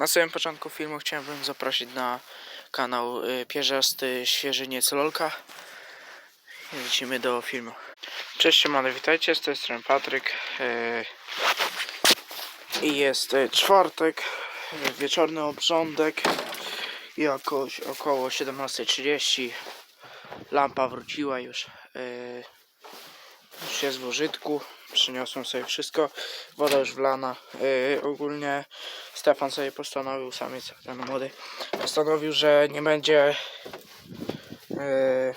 Na samym początku filmu chciałbym zaprosić na kanał y, Pierzasty Świeżyniec Lolka. Lecimy do filmu. Cześć, siemano, witajcie, z tej strony Patryk. y, I jest y, czwartek, wieczorny obrządek. Jakoś około 17.30 lampa wróciła już. Już jest w użytku. Przyniosłem sobie wszystko. Woda już wlana. y, Ogólnie Stefan sobie postanowił, samiec ten młody, postanowił, że nie będzie yy,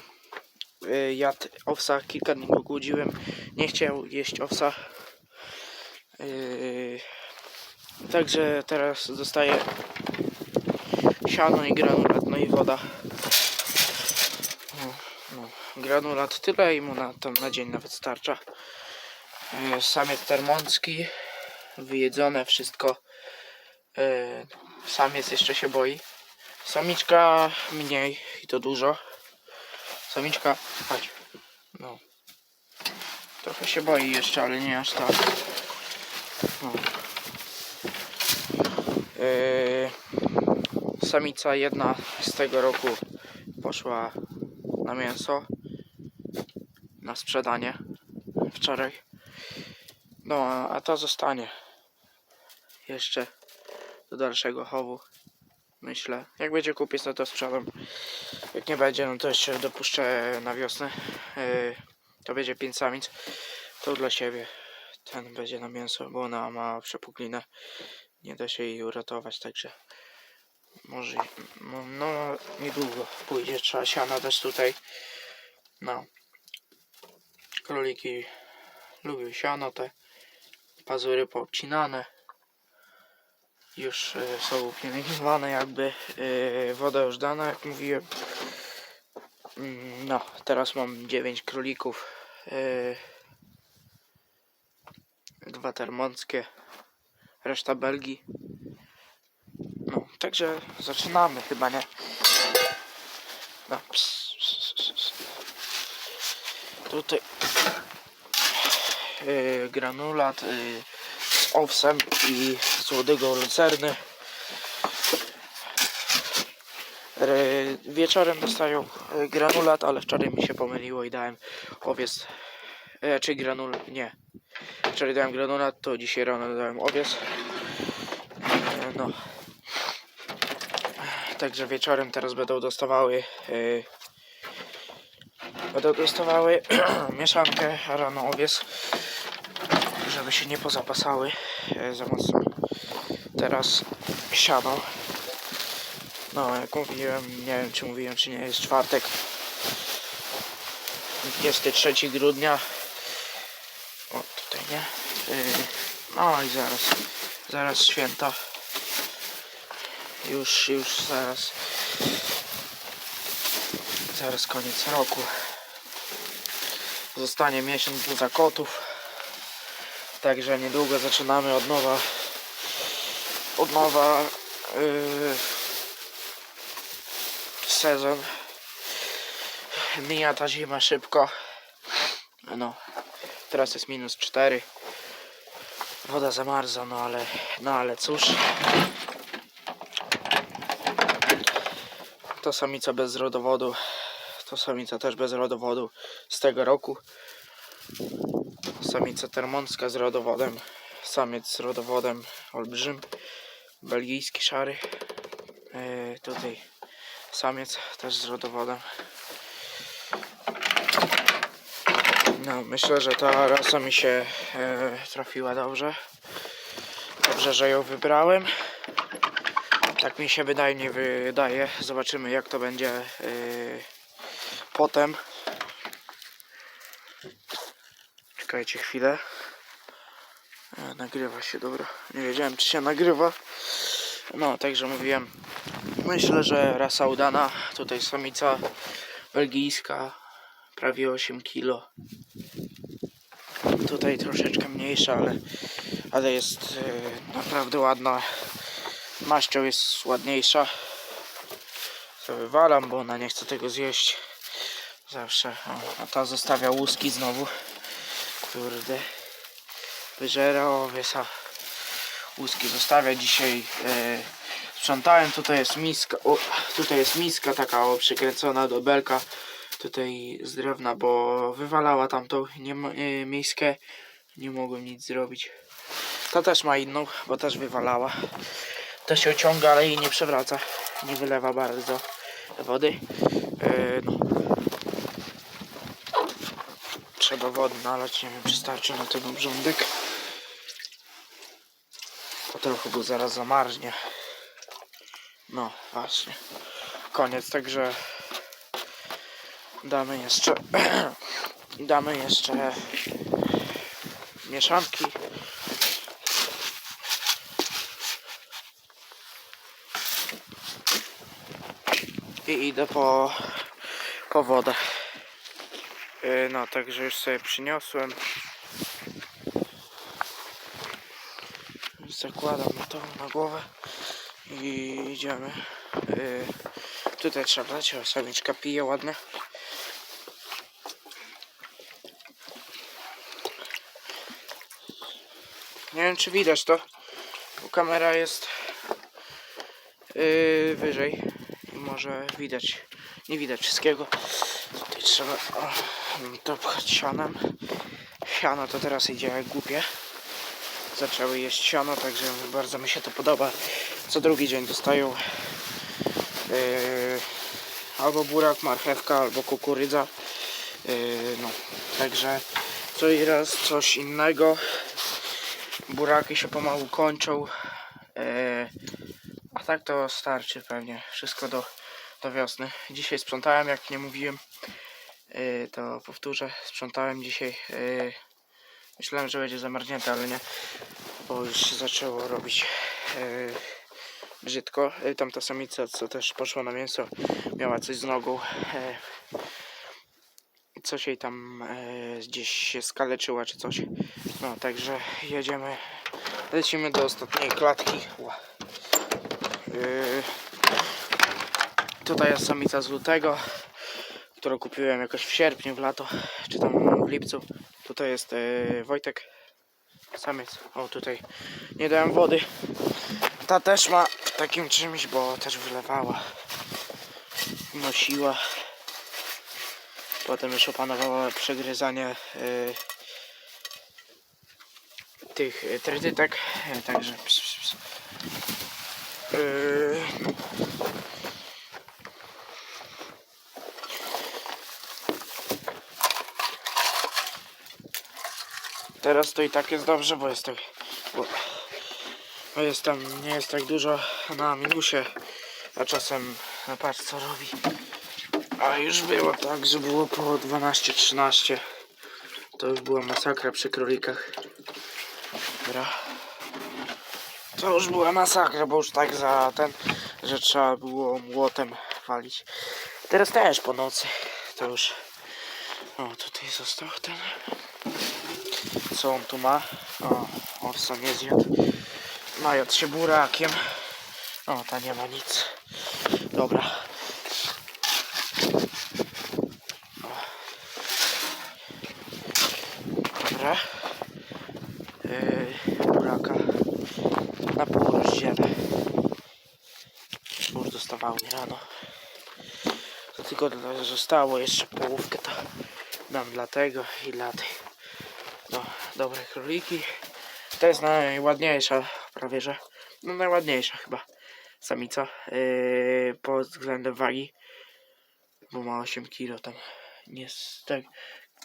yy, jadł owsa. Kilka dni go głodziłem. Nie chciał jeść owsa. Yy, także teraz dostaje siano i granulat, no i woda. Granulat tyle i mu na, tam na dzień nawet starcza. Yy, samiec termoncki, wyjedzone wszystko. Yy, Samiec jeszcze się boi. Samiczka mniej i to dużo. Samiczka, chodź. No. Trochę się boi jeszcze, ale nie aż tak. No. Yy, samica jedna z tego roku poszła na mięso. Na sprzedanie. Wczoraj. No, a- ta zostanie. Jeszcze do dalszego chowu. Myślę. Jak będzie kupiec, no to sprzedam. Jak nie będzie, no to jeszcze dopuszczę na wiosnę. Yy, to będzie 5 samic. To dla siebie. Ten będzie na mięso, bo ona ma przepuklinę. Nie da się jej uratować, także może no, no niedługo pójdzie. Trzeba siana dać tutaj. No. Króliki lubią siano te. Pazury poobcinane już y, są upielęgnowane jakby y, woda już dana jak mówiłem Mm, no teraz mam 9 królików y, dwa termonskie reszta Belgii no także zaczynamy chyba nie no, ps, ps, ps, ps. Tutaj y, granulat y, z owsem i z młodego lucerny. Re- Wieczorem dostają e, granulat, ale wczoraj mi się pomyliło i dałem owiec. E, czy granul... nie. Wczoraj dałem granulat, to dzisiaj rano dałem owiec. E, no. Także wieczorem teraz będą dostawały e, będą dostawały mieszankę, rano owiec żeby się nie pozapasały e, za mocno. Teraz siano. No, jak mówiłem, nie wiem czy mówiłem, czy nie, jest czwartek. 23 grudnia. O, tutaj nie. Yy, no i zaraz, zaraz święta. Już, już zaraz. Zaraz koniec roku. Zostanie miesiąc dla kotów. Także niedługo zaczynamy od nowa. Od nowa yy, sezon. Mija ta zima szybko. No, teraz jest minus 4. Woda zamarza, no ale, no ale cóż. To samica bez rodowodu. To samica też bez rodowodu z tego roku. Samica termonska z rodowodem. Samiec z rodowodem olbrzym. Belgijski szary. E, tutaj samiec też z rodowodem. No, myślę, że ta rasa mi się e, trafiła dobrze. Dobrze, że ją wybrałem. Tak mi się wydaje, nie wydaje. Zobaczymy jak to będzie e, potem. Czekajcie chwilę. E, nagrywa się, dobra. Nie wiedziałem, czy się nagrywa. No, także mówiłem. Myślę, że rasa udana. Tutaj samica belgijska. Prawie 8 kg. Tutaj troszeczkę mniejsza, ale, ale jest e, naprawdę ładna. Maścią jest ładniejsza. To wywalam, bo ona nie chce tego zjeść. Zawsze. O, a ta zostawia łuski znowu. Kurde. Wyżera owiesa. Łuski zostawia dzisiaj. E, sprzątałem, tutaj jest miska, o, tutaj jest miska taka o, przykręcona do belka, tutaj z drewna, bo wywalała tamtą nie, e, miskę, nie mogłem nic zrobić. Ta też ma inną, bo też wywalała. To się ociąga, ale jej nie przewraca, nie wylewa bardzo wody. E, no. Trzeba wody nalać, nie wiem czy starczy na ten obrządek. To trochę go zaraz zamarznie. No właśnie. Koniec, także damy jeszcze damy jeszcze mieszanki. I idę po, po wodę. Yy, No, także już sobie przyniosłem. Zakładam to na głowę i idziemy. Yy, tutaj trzeba dać, o, samiczka pije ładnie. Nie wiem czy widać to, bo kamera jest yy, wyżej może widać, nie widać wszystkiego. Trzeba to pchać sianem. Siano to teraz idzie jak głupie zaczęły jeść siano, także bardzo mi się to podoba. Co drugi dzień dostają yy, albo burak, marchewka, albo kukurydza. Yy, no, także co i raz coś innego. Buraki się pomału kończą. Yy, a tak to starczy pewnie wszystko do, do wiosny. Dzisiaj sprzątałem, jak nie mówiłem. Yy, to powtórzę, sprzątałem dzisiaj. Yy, Myślałem, że będzie zamarznięte, ale nie, bo już się zaczęło robić e, brzydko. Tamta samica, co też poszła na mięso, miała coś z nogą. Coś jej tam gdzieś się skaleczyła czy coś. No, także jedziemy, lecimy do ostatniej klatki. Tutaj jest samica z lutego, którą kupiłem jakoś w sierpniu, w lato, czy tam w lipcu. Tutaj jest e, Wojtek, samiec. O, tutaj nie dałem wody. Ta też ma takim czymś, bo też wylewała. Nosiła. Potem już opanowała przegryzanie e, tych e, tretytek. E, także. Teraz to i tak jest dobrze, bo jest tak. Bo, bo jest tam, nie jest tak dużo na minusie, a czasem no patrz co robi. A już było tak, że było po 12-13. To już była masakra przy królikach. Dobra. To już była masakra, bo już tak za ten, że trzeba było młotem walić. Teraz też po nocy. To już. O, tutaj został ten. Co on tu ma? O, owca nie zjadł. Najadł się burakiem. O, ta nie ma nic. Dobra. Dobra. Yy, buraka na pół rozdzielę. Już dostawały rano. To tylko zostało jeszcze połówkę to dam dla tego i dla tej. No, dobre króliki. To jest najładniejsza, prawie że. No najładniejsza chyba samica. Yy, pod względem wagi. Bo ma 8 kg tam. Nie tak.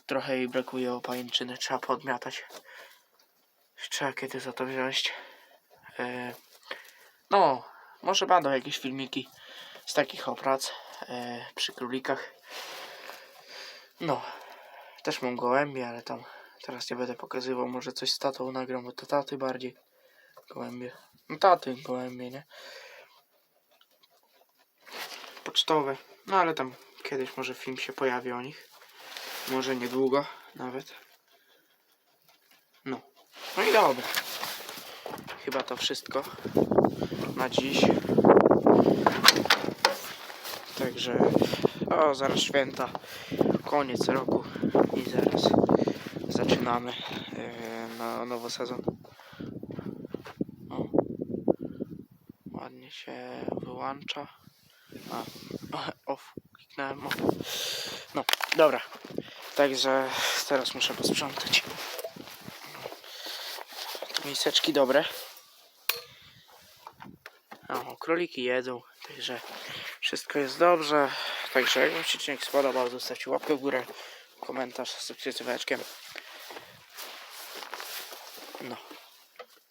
Trochę jej brakuje opajęczyny. Trzeba podmiatać. Trzeba kiedy za to wziąć. Yy, no, może będą jakieś filmiki z takich oprac yy, przy królikach. No, też mam gołębie, ale tam Teraz nie będę pokazywał, może coś z tatą nagram, bo to taty bardziej. Gołębie. No taty, gołębie, nie? Pocztowe. No ale tam kiedyś może film się pojawi o nich. Może niedługo nawet. No. No i dobra. Chyba to wszystko na dziś. Także o, zaraz święta. Koniec roku i zaraz zaczynamy e, na nowy sezon. O, ładnie. Nie się wyłącza. A, off, kliknąłem off. No, dobra. Także teraz muszę posprzątać. Miseczki dobre. O, króliki jedzą, także wszystko jest dobrze. Także jak Wam się odcinek spodobał, zostawcie łapkę w górę, komentarz, subskrypcję dzwoneczkiem. No.